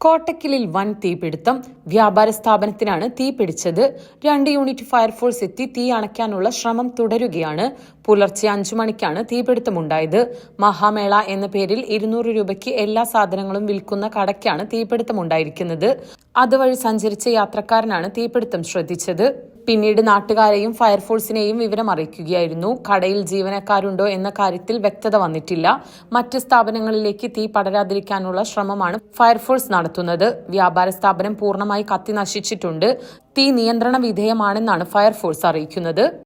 കോട്ടക്കലിൽ വൻ തീപിടുത്തം. വ്യാപാര സ്ഥാപനത്തിനാണ് തീപിടിച്ചത് രണ്ട് യൂണിറ്റ് ഫയർഫോഴ്സ് എത്തി തീ അണയ്ക്കാനുള്ള ശ്രമം തുടരുകയാണ്. പുലർച്ചെ അഞ്ചു മണിക്കാണ് തീപിടുത്തമുണ്ടായത്. മഹാമേള എന്ന പേരിൽ ഇരുന്നൂറ് രൂപയ്ക്ക് എല്ലാ സാധനങ്ങളും വിൽക്കുന്ന കടയ്ക്കാണ് തീപിടുത്തമുണ്ടായിരിക്കുന്നത്. അതുവഴി സഞ്ചരിച്ച യാത്രക്കാരനാണ് തീപിടുത്തം ശ്രദ്ധിച്ചത്. പിന്നീട് നാട്ടുകാരെയും ഫയർഫോഴ്സിനെയും വിവരം അറിയിക്കുകയായിരുന്നു. കടയിൽ ജീവനക്കാരുണ്ടോ എന്ന കാര്യത്തിൽ വ്യക്തത വന്നിട്ടില്ല. മറ്റ് സ്ഥാപനങ്ങളിലേക്ക് തീ പടരാതിരിക്കാനുള്ള ശ്രമമാണ് ഫയർഫോഴ്സ് നടത്തുന്നത്. വ്യാപാര സ്ഥാപനം പൂർണമായി കത്തി നശിച്ചിട്ടുണ്ട്. തീ നിയന്ത്രണ വിധേയമാണെന്നാണ് ഫയർഫോഴ്സ് അറിയിക്കുന്നത്.